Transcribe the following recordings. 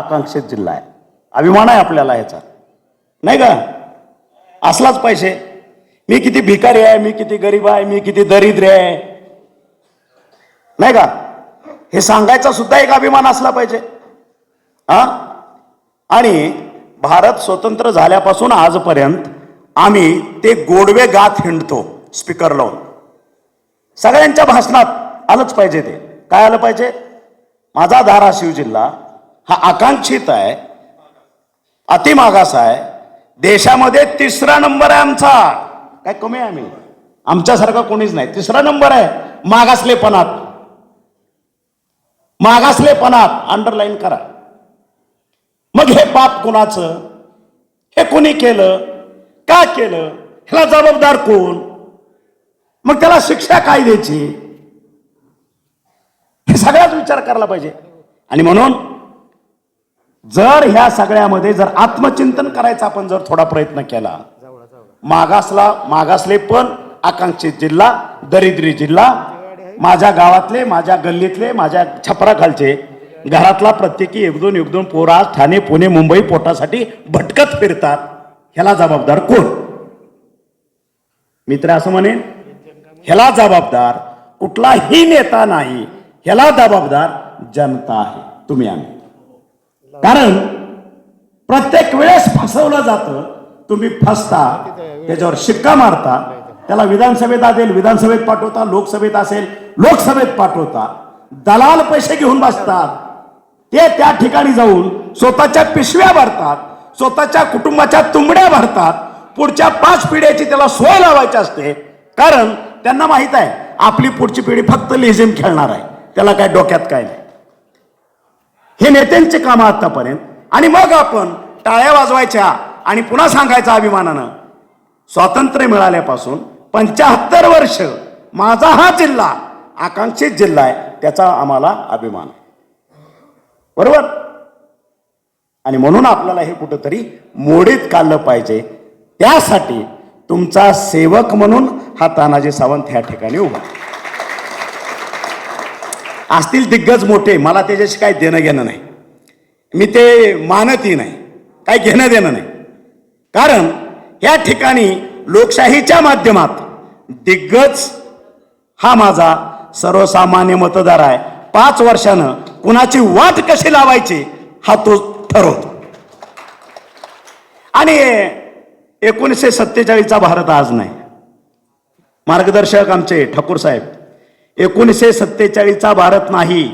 आकांक्षित जिल्हा आहे. अभिमान आहे आपल्याला ह्याचा नाही का? असलाच पाहिजे. मी किती भिकारी आहे मी किती गरीब आहे मी किती दरिद्र आहे. नाही का? हे सांगायचा सुद्धा एक अभिमान असला पाहिजे. हा आणि भारत स्वतंत्र झाल्यापासून आजपर्यंत आम्ही ते गोडवे गात हिंडतो स्पीकर लावून. सगळ्यांच्या भाषणात आलंच पाहिजे ते. काय आलं पाहिजे? माझा धाराशिव जिल्हा हा आकांक्षित आहे अतिमागास आहे. देशामध्ये तिसरा नंबर आहे आमचा. काय कमी आहे आम्ही? आमच्यासारखा कोणीच नाही. तिसरा नंबर आहे मागासलेपणात. मागासलेपणात. अंडरलाईन करा. मग हे पाप कुणाचं? हे कोणी केलं? का केलं? ह्याला जबाबदार कोण? मग त्याला शिक्षा काय द्यायची? हे सगळ्याच विचार करायला पाहिजे. आणि म्हणून जर ह्या सगळ्यामध्ये जर आत्मचिंतन करायचा आपण जर थोडा प्रयत्न केला मागासला मागासले पण आकांक्षित जिल्हा दरिद्री जिल्हा माझ्या गावातले माझ्या गल्लीतले माझ्या छपराखालचे घरातला प्रत्येकी एक दोन एक दोन पोरं आज ठाणे पुणे मुंबई पोटासाठी भटकत फिरतात. ह्याला जबाबदार कोण? मित्र असं म्हणेन ह्याला जबाबदार कुठलाही नेता नाही ह्याला जबाबदार जनता आहे. तुम्ही आम्ही. कारण प्रत्येक वेळेस फसवलं जातं तुम्ही फसता त्याच्यावर शिक्का मारता त्याला विधानसभेत असेल विधानसभेत पाठवता लोकसभेत असेल लोकसभेत पाठवता दलाल पैसे घेऊन बसतात ते त्या ठिकाणी जाऊन स्वतःच्या पिशव्या भरतात स्वतःच्या कुटुंबाच्या तुंबड्या भरतात पुढच्या पाच पिढ्याची त्याला सोय लावायची असते. कारण त्यांना माहीत आहे आपली पुढची पिढी फक्त लेझिम खेळणार आहे. त्याला काय डोक्यात काय नाही. हे नेत्यांचे काम आतापर्यंत. आणि मग आपण टाळ्या वाजवायच्या आणि पुन्हा सांगायचा अभिमानानं स्वातंत्र्य मिळाल्यापासून पंच्याहत्तर वर्ष माझा हा जिल्हा आकांक्षित जिल्हा आहे त्याचा आम्हाला अभिमान बरोबर? आणि म्हणून आपल्याला हे कुठंतरी मोडीत काढलं पाहिजे. त्यासाठी तुमचा सेवक म्हणून हा तानाजी सावंत ह्या ठिकाणी उभा असतील दिग्गज मोठे मला त्याच्याशी काही देणं घेणं नाही. मी ते मानतही नाही काही घेणं देणं नाही. कारण या ठिकाणी लोकशाहीच्या माध्यमात दिग्गज हा माझा सर्वसामान्य मतदार आहे. पाच वर्षानं कुणाची वाट कशी लावायची हा तो ठरवतो. आणि एकोणीसशे सत्तेचाळीसचा भारत आज नाही. मार्गदर्शक आमचे ठाकूर साहेब एकोणीसशे सत्तेचाळीसचा भारत नाही.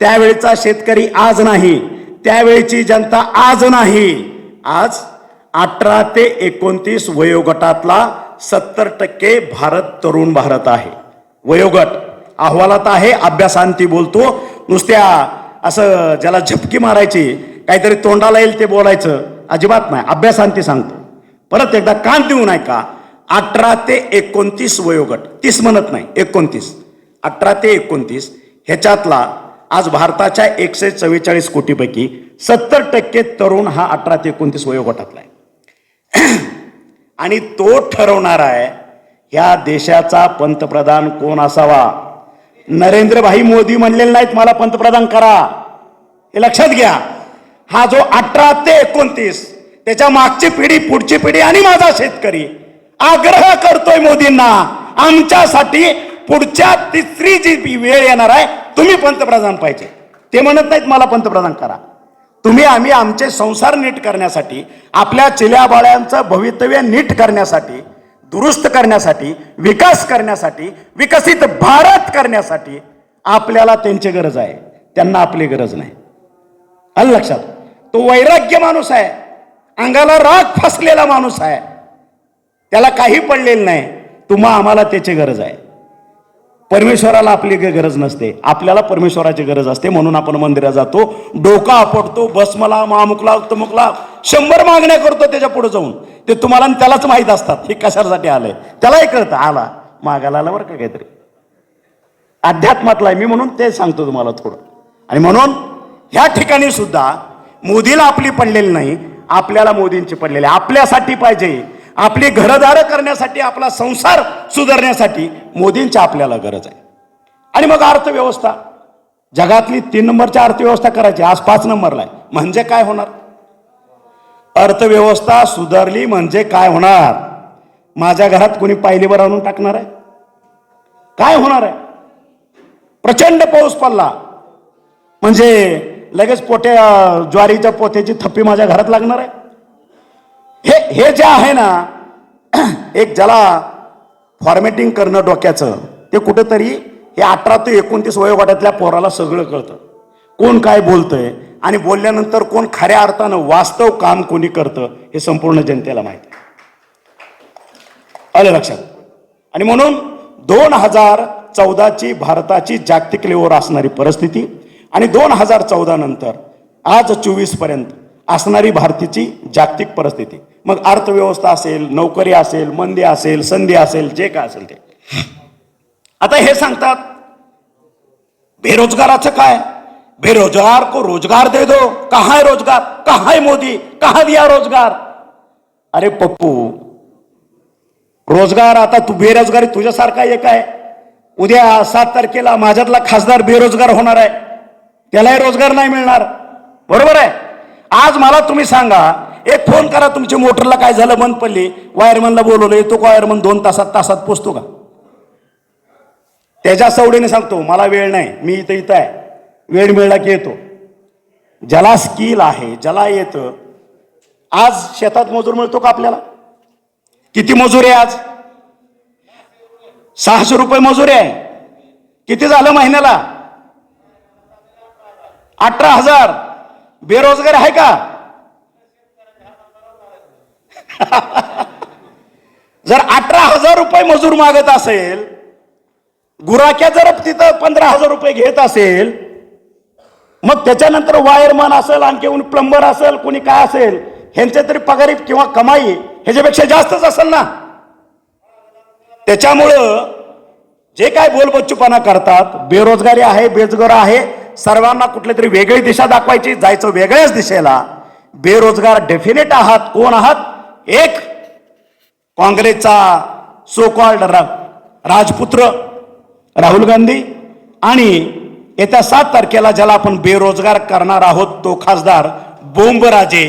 त्यावेळेचा शेतकरी आज नाही. त्यावेळेची जनता आज नाही. आज अठरा ते एकोणतीस वयोगटातला सत्तर टक्के भारत तरुण भारत आहे. वयोगट अहवालात आहे अभ्यासांती बोलतो. नुसत्या असं ज्याला झपकी मारायची काहीतरी तोंडाला येईल ते बोलायचं अजिबात नाही. अभ्यासांती सांगतो. परत एकदा कान देऊ का अठरा ते एकोणतीस वयोगट तीस म्हणत नाही एकोणतीस. अठरा ते एकोणतीस ह्याच्यातला आज भारताच्या एकशे चव्वेचाळीस कोटीपैकी सत्तर टक्के तरुण हा अठरा ते एकोणतीस वयोगटातला आहे. आणि तो ठरवणार आहे ह्या देशाचा पंतप्रधान कोण असावा? नरेंद्रभाई मोदी म्हणलेले नाहीत मला पंतप्रधान करा. हे लक्षात घ्या. हा जो अठरा ते एकोणतीस त्याच्या मागची पिढी पुढची पिढी आणि माझा शेतकरी आग्रह करतोय मोदींना आमच्यासाठी पुढच्या तिसरी जी वेळ येणार आहे तुम्ही पंतप्रधान पाहिजे. ते म्हणत नाहीत मला पंतप्रधान करा. तुम्ही आम्ही आमचे संसार नीट करण्यासाठी आपल्या चिल्याबाळ्यांचं भवितव्य नीट करण्यासाठी दुरुस्त करण्यासाठी विकास करण्यासाठी विकसित भारत करण्यासाठी आपल्याला त्यांची गरज आहे. त्यांना आपली गरज नाही. आलं लक्षात? तो वैराग्य माणूस आहे. अंगाला राग फसलेला माणूस आहे. त्याला काही पडलेलं नाही. तुम्हा आम्हाला त्याची गरज आहे. परमेश्वराला आपली काही गरज नसते. आपल्याला परमेश्वराची गरज असते म्हणून आपण मंदिरात जातो. डोका आपटतो बसमला मामुकला तमुकला शंभर मागण्या करतो त्याच्या पुढे जाऊन. ते तुम्हाला आणि त्यालाच माहीत असतात. हे कशासाठी आलंय? त्यालाही कळतं. आला. मागायला आला बरं का काहीतरी. अध्यात्मातला आहे. मी म्हणून ते सांगतो तुम्हाला थोडं. आणि म्हणून ह्या ठिकाणी सुद्धा मोदीला आपली पडलेली नाही. आपल्याला मोदींची पडलेली आपल्यासाठी पाहिजे. आपली घरदारं करण्यासाठी आपला संसार सुधारण्यासाठी मोदींची आपल्याला गरज आहे. आणि मग अर्थव्यवस्था. जगातली तीन नंबरची अर्थव्यवस्था करायची आज पाच नंबरला आहे. म्हणजे काय होणार? अर्थव्यवस्था सुधारली म्हणजे काय होणार? माझ्या घरात कोणी पायलीवर आणून टाकणार आहे? काय होणार आहे? प्रचंड पाऊस पडला. म्हणजे लगेच पोटे ज्वारीच्या पोत्याची थप्पी माझ्या घरात लागणार आहे? हे हे जे आहे ना एक ज्याला फॉर्मॅटिंग करणं डोक्याचं ते कुठंतरी हे अठरा ते एकोणतीस वयोगटातल्या पोराला सगळं कळतं. कोण काय बोलतंय आणि बोलल्यानंतर कोण खऱ्या अर्थानं वास्तव काम कोणी करतं हे संपूर्ण जनतेला माहिती आलं लक्षात? आणि म्हणून दोन हजार चौदाची भारताची जागतिक लेवर असणारी परिस्थिती आणि दोन हजार चौदा नंतर आज चोवीसपर्यंत असणारी भारतीची जागतिक परिस्थिती. मग अर्थव्यवस्था असेल नोकरी असेल मंदी असेल संधी असेल जे काय असेल ते. आता हे सांगतात बेरोजगाराचं काय? बेरोजगार को रोजगार दे दो. कहा है रोजगार? कहा है मोदी? कहा दिया रोजगार? अरे पप्पू रोजगार आता तू बेरोजगारी तुझ्यासारखा एक आहे. उद्या सात तारखेला माझ्यातला खासदार बेरोजगार होणार आहे. त्यालाही रोजगार नाही मिळणार. बरोबर आहे? आज मला तुम्ही सांगा एक फोन करा तुमच्या मोटरला काय झालं बंद पडली. वायरमनला बोलवलं येतो का वायरमन? दोन तासात तासात पोचतो का? त्याच्या सवडीने सांगतो मला वेळ नाही मी इथं इथं आहे. वेळ मिळला की येतो. ज्याला स्किल आहे ज्याला येतं आज शेतात मजूर मिळतो का आपल्याला? किती मजूर आहे आज? सहाशे रुपये मजूर आहे. किती झालं महिन्याला? अठरा हजार. बेरोजगार आहे का? जर अठरा हजार रुपये मजूर मागत असेल गुराख्या जर तिथं पंधरा हजार रुपये घेत असेल मग त्याच्यानंतर वायरमन असेल आणखी कोणी प्लंबर असेल कोणी काय असेल ह्यांचे तरी पगारी किंवा कमाई ह्याच्यापेक्षा जास्तच असेल ना? त्याच्यामुळं जे काय बोलबच्चूपणा करतात बेरोजगारी आहे बेरोजगार आहे सर्वांना कुठल्या तरी वेगळी दिशा दाखवायची जायचं वेगळ्याच दिशेला. बेरोजगार डेफिनेट आहात. कोण आहात? एक काँग्रेसचा सो कॉल्ड राजपुत्र राहुल गांधी आणि येत्या सात तारखेला ज्याला आपण बेरोजगार करणार आहोत तो खासदार बोंबराजे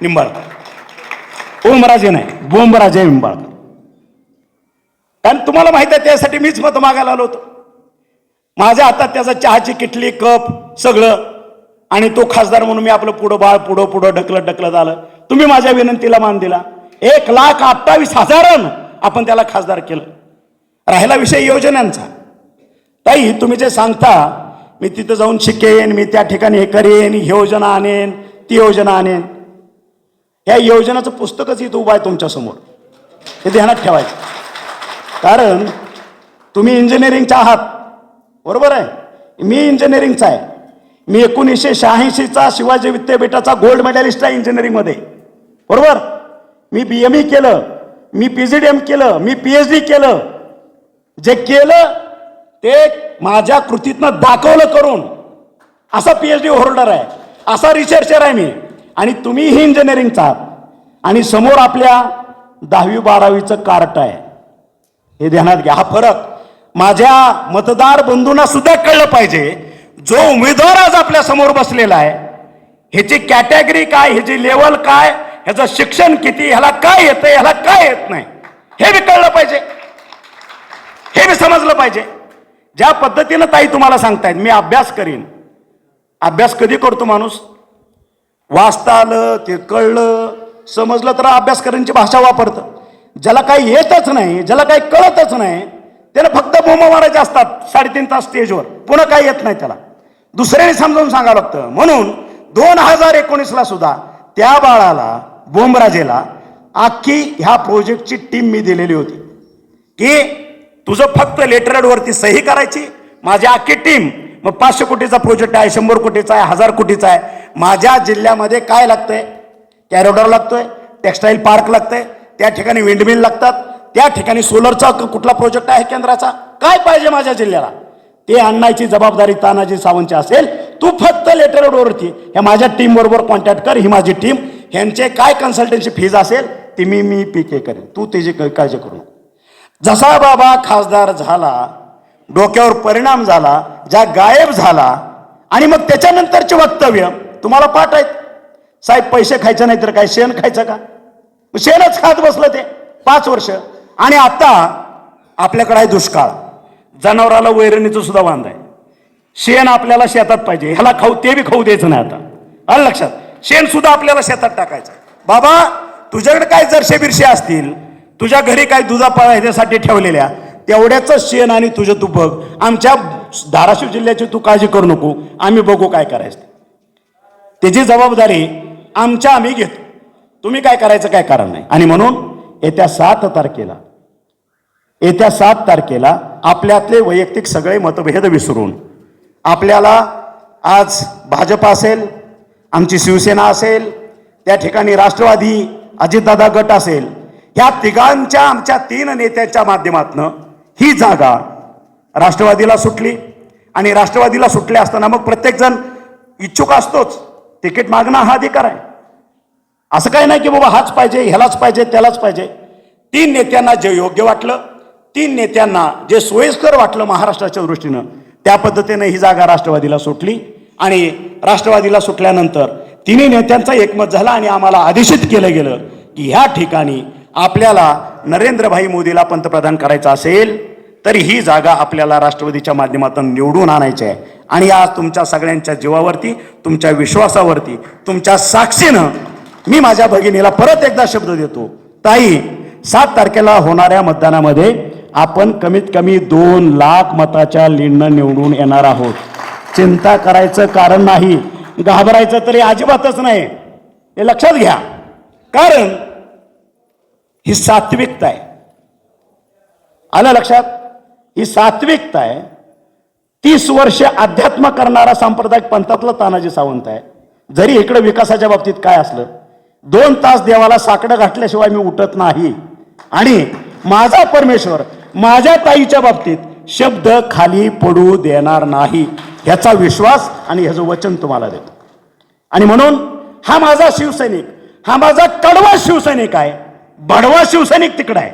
निंबाळकर. ओमराजे नाही बोंबराजे निंबाळकर. कारण तुम्हाला माहीत आहे त्यासाठी मीच मत मागायला आलो होतो. माझ्या हातात त्याचा चहाची किटली कप सगळं. आणि तो खासदार म्हणून मी आपलं पुढं बाळ पुढं पुढं ढकलत ढकलत आलं. तुम्ही माझ्या विनंतीला मान दिला. एक लाख अठ्ठावीस हजारानं आपण त्याला खासदार केलं. राहिला विषय योजनांचा. ताई तुम्ही जे सांगता मी तिथं जाऊन शिकेन मी त्या ठिकाणी हे करेन ही योजना आणेन ती योजना आणेन. या योजनाचं पुस्तकच इथं उभं आहे तुमच्यासमोर हे ध्यानात ठेवायचं. कारण तुम्ही इंजिनिअरिंगच्या आहात. बरोबर आहे? मी इंजिनिअरिंगचा आहे. मी एकोणीसशे शहाऐंशीचा शिवाजी विद्यापीठाचा गोल्ड मेडलिस्ट आहे इंजिनिअरिंगमध्ये बरोबर? मी बी एम ई केलं मी पी जी डी एम केलं मी पी एच डी केलं. जे केलं ते माझ्या कृतीतनं दाखवलं करून. असा पी एच डी होल्डर आहे. असा रिसर्चर आहे मी. आणि तुम्हीही इंजिनिअरिंगचा आहात आणि समोर आपल्या दहावी बारावीचं कार्ट आहे. हे ध्यानात घ्या. हा फरक. माझ्या मतदार बंधूंना सुद्धा कळलं पाहिजे जो उमेदवार आज आपल्यासमोर बसलेला आहे ह्याची कॅटेगरी काय ह्याची लेवल काय ह्याचं शिक्षण किती ह्याला काय येतं ह्याला काय येत नाही हे बी कळलं पाहिजे. हे बी समजलं पाहिजे. ज्या पद्धतीनं ताई तुम्हाला सांगतायत मी अभ्यास करीन. अभ्यास कधी करतो माणूस? वाचता आलं ते कळलं समजलं तर अभ्यास करण्याची भाषा वापरतं. ज्याला काही येतच नाही ज्याला काही कळतच नाही त्याला फक्त बोंब मारायचे असतात साडेतीन तास स्टेजवर पुन्हा काही येत नाही त्याला. दुसऱ्याने समजावून सांगावं लागतं म्हणून दोन हजार एकोणीसला सुद्धा त्या बाळाला बोंबराजेला अख्खी ह्या प्रोजेक्टची टीम मी दिलेली होती. की तुझं फक्त लेटरवरती सही करायची माझी अख्खी टीम मग पाचशे कोटीचा प्रोजेक्ट आहे शंभर कोटीचा आहे हजार कोटीचा आहे. माझ्या जिल्ह्यामध्ये काय लागतंय? कॅरोडर लागतोय टेक्स्टाईल पार्क लागतंय त्या ठिकाणी विंडमिल लागतात त्या ठिकाणी सोलरचा कुठला प्रोजेक्ट आहे केंद्राचा? काय पाहिजे माझ्या जिल्ह्याला? ते आणण्याची जबाबदारी तानाजी सावंतची असेल. तू फक्त लेटर वरती ह्या माझ्या टीम बरोबर कॉन्टॅक्ट कर ही माझी टीम ह्यांचे काय कन्सल्टन्सी फीज असेल ती मी मी पी के करेन. तू त्याची काळजी करू नको. जसा बाबा खासदार झाला डोक्यावर परिणाम झाला ज्या गायब झाला आणि मग त्याच्यानंतरचे वक्तव्य तुम्हाला पाठ आहेत. साहेब पैसे खायचे नाही तर काय? शेण खायचं का? शेणच खात बसलं ते. पाच वर्ष. आणि आता आपल्याकडे आहे दुष्काळ. जनावराला वैरणीचं सुद्धा वांद आहे. शेण आपल्याला शेतात पाहिजे. ह्याला खाऊ ते बी खाऊ द्यायचं नाही आता. आलं लक्षात? शेण सुद्धा आपल्याला शेतात टाकायचं बाबा तुझ्याकडे काय जरशे बिरशे असतील तुझ्या घरी काय दुधा ह्याच्यासाठी ठेवलेल्या तेवढ्याच शेण आणि तुझं तू बघ. आमच्या धाराशिव जिल्ह्याची तू काळजी करू नको. आम्ही बघू काय करायचं. त्याची जबाबदारी आमच्या आम्ही घेतो. तुम्ही काय करायचं काय कारण नाही. आणि म्हणून येत्या सात तारखेला येत्या सात तारखेला आपल्यातले वैयक्तिक सगळे मतभेद विसरून आपल्याला आज भाजप असेल आमची शिवसेना असेल त्या ठिकाणी राष्ट्रवादी अजितदादा गट असेल ह्या तिघांच्या आमच्या तीन नेत्यांच्या माध्यमातनं ही जागा राष्ट्रवादीला सुटली. आणि राष्ट्रवादीला सुटले असताना मग प्रत्येकजण इच्छुक असतोच तिकीट मागणं हा अधिकार आहे. असं काही नाही की बाबा हाच पाहिजे ह्यालाच पाहिजे त्यालाच पाहिजे. तीन नेत्यांना जे योग्य वाटलं तीन नेत्यांना जे सोयीस्कर वाटलं महाराष्ट्राच्या दृष्टीनं त्या पद्धतीने ही जागा राष्ट्रवादीला सुटली आणि राष्ट्रवादीला सुटल्यानंतर तिन्ही नेत्यांचा एकमत झाला आणि आम्हाला आदेशित केलं गेलं की ह्या ठिकाणी आपल्याला नरेंद्रभाई मोदीला पंतप्रधान करायचं असेल तरी ही जागा आपल्याला राष्ट्रवादीच्या माध्यमातून निवडून आणायची आहे. आणि आज तुमच्या सगळ्यांच्या जीवावरती तुमच्या विश्वासावरती तुमच्या साक्षीनं मी माझ्या भगिनीला परत एकदा शब्द देतो. ताई सात तारखेला होणाऱ्या मतदानामध्ये आपण कमीत कमी दोन लाख मताच्या लीडनं निवडून येणार आहोत. चिंता करायचं कारण नाही घाबरायचं तरी अजिबातच नाही. हे लक्षात घ्या. कारण ही सात्विकता आहे. आलं लक्षात? ही सात्विकता आहे. तीस वर्ष अध्यात्म करणारा सांप्रदायिक पंथातला तानाजी सावंत आहे. जरी इकडे विकासाच्या बाबतीत काय असलं दोन तास देवाला साकडं घातल्याशिवाय मी उठत नाही. आणि माझा परमेश्वर माझ्या ताईच्या बाबतीत शब्द खाली पडू देणार नाही ह्याचा विश्वास आणि ह्याचं वचन तुम्हाला देतो. आणि म्हणून हा माझा शिवसैनिक हा माझा कडवा शिवसैनिक आहे. बडवा शिवसैनिक तिकडं आहे.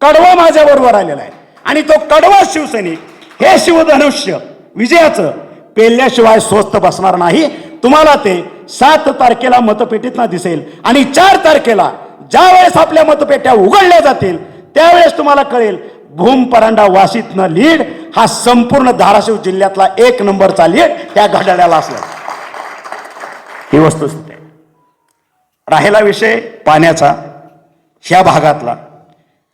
कडवा माझ्याबरोबर आलेला आहे. आणि तो कडवा शिवसैनिक हे शिवधनुष्य विजयाचं पेलल्याशिवाय स्वस्त बसणार नाही. तुम्हाला ते सात तारखेला मतपेटीत दिसेल. आणि चार तारखेला ज्या वेळेस आपल्या मतपेट्या उघडल्या जातील त्यावेळेस तुम्हाला कळेल भूम परांडा वाशीतनं लीड हा संपूर्ण धाराशिव जिल्ह्यातला एक नंबरचा लीड त्या घड्याळ्याला असला. ही वस्तुस्थिती आहे. राहिला विषय पाण्याचा ह्या भागातला.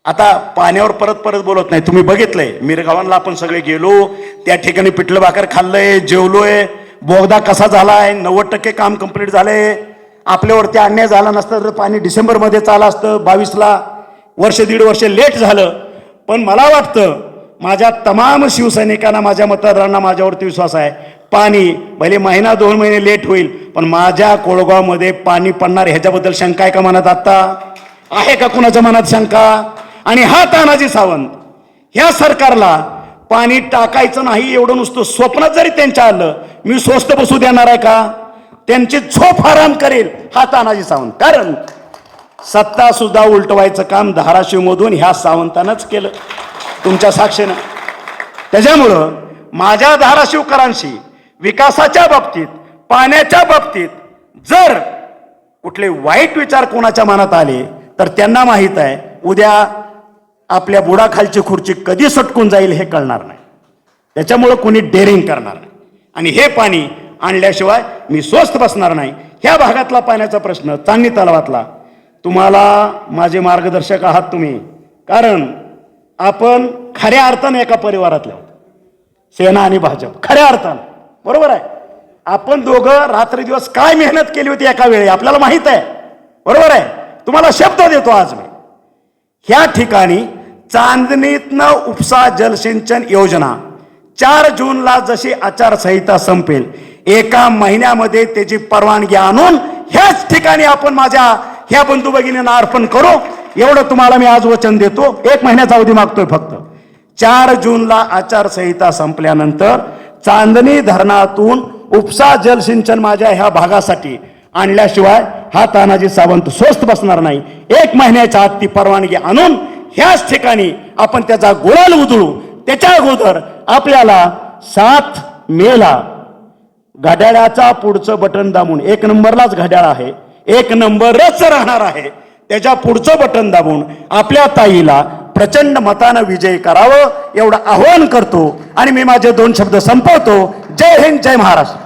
आता पाण्यावर परत परत बोलत नाही. तुम्ही बघितलंय मिरगावांना आपण सगळे गेलो त्या ठिकाणी पिठलं भाकर खाल्लंय जेवलोय. बोगदा कसा झालाय? नव्वद टक्के काम कंप्लीट झालंय. आपल्यावरती अन्याय झाला नसता तर पाणी डिसेंबरमध्ये चाललं असतं बावीसला. वर्ष दीड वर्ष लेट झालं. पण मला वाटतं माझ्या तमाम शिवसैनिकांना माझ्या मतदारांना माझ्यावरती विश्वास आहे. पाणी भले महिना दोन महिने लेट होईल पण माझ्या कोळगावमध्ये पाणी पडणार ह्याच्याबद्दल शंका आहे का मनात आत्ता आहे का कुणाच्या मनात शंका? आणि हा तानाजी सावंत ह्या सरकारला पाणी टाकायचं नाही एवढं नुसतं स्वप्नात जरी त्यांच्या आलं मी स्वस्त बसू देणार आहे का? त्यांची झोप आराम करेल हा तानाजी सावंत. कारण सत्तासुद्धा उलटवायचं काम धाराशिवमधून ह्या सावंतानंच केलं. तुमच्या साक्षीनं. त्याच्यामुळं माझ्या धाराशिवकरांशी विकासाच्या बाबतीत पाण्याच्या बाबतीत जर कुठले वाईट विचार कोणाच्या मनात आले तर त्यांना माहीत आहे उद्या आपल्या बुडाखालची खुर्ची कधी सटकून जाईल हे कळणार नाही. त्याच्यामुळं कोणी डेअरिंग करणार नाही. आणि हे पाणी आणल्याशिवाय मी स्वस्त बसणार नाही. ह्या भागातला पाण्याचा प्रश्न चांगली तलावातला तुम्हाला माझे मार्गदर्शक आहात तुम्ही. कारण आपण खऱ्या अर्थाने एका परिवारातले आहोत. सेना आणि भाजप. खऱ्या अर्थानं. बरोबर आहे? आपण दोघं रात्री दिवस काय मेहनत केली होती एका वेळी? आपल्याला माहीत आहे. बरोबर आहे? तुम्हाला शब्द देतो आज मी. ह्या ठिकाणी चांदणीतनं उपसा जलसिंचन योजना चार जूनला जशी आचारसंहिता संपेल एका महिन्यामध्ये त्याची परवानगी आणून ह्याच ठिकाणी आपण माझ्या ह्या बंधू भगिनींना अर्पण करू. एवढं तुम्हाला मी आज वचन देतो. एक महिन्याचा अवधी मागतोय फक्त. चार जूनला आचारसंहिता संपल्यानंतर चांदणी धरणातून उपसा जलसिंचन माझ्या ह्या भागासाठी आणल्याशिवाय हा तानाजी सावंत स्वस्त बसणार नाही. एक महिन्याच्या आत ती परवानगी आणून ह्याच ठिकाणी आपण त्याचा गोळाल उधळू. त्याच्या अगोदर आपल्याला सात मेला घड्याळाचा पुढचं बटन दाबून एक नंबरलाच घड्याळ आहे. एक नंबरच राहणार आहे. त्याच्या पुढचं बटन दाबून आपल्या ताईला प्रचंड मतानं विजय करावं एवढं आव्हान करतो. आणि मी माझे दोन शब्द संपवतो. जय हिंद जय महाराष्ट्र.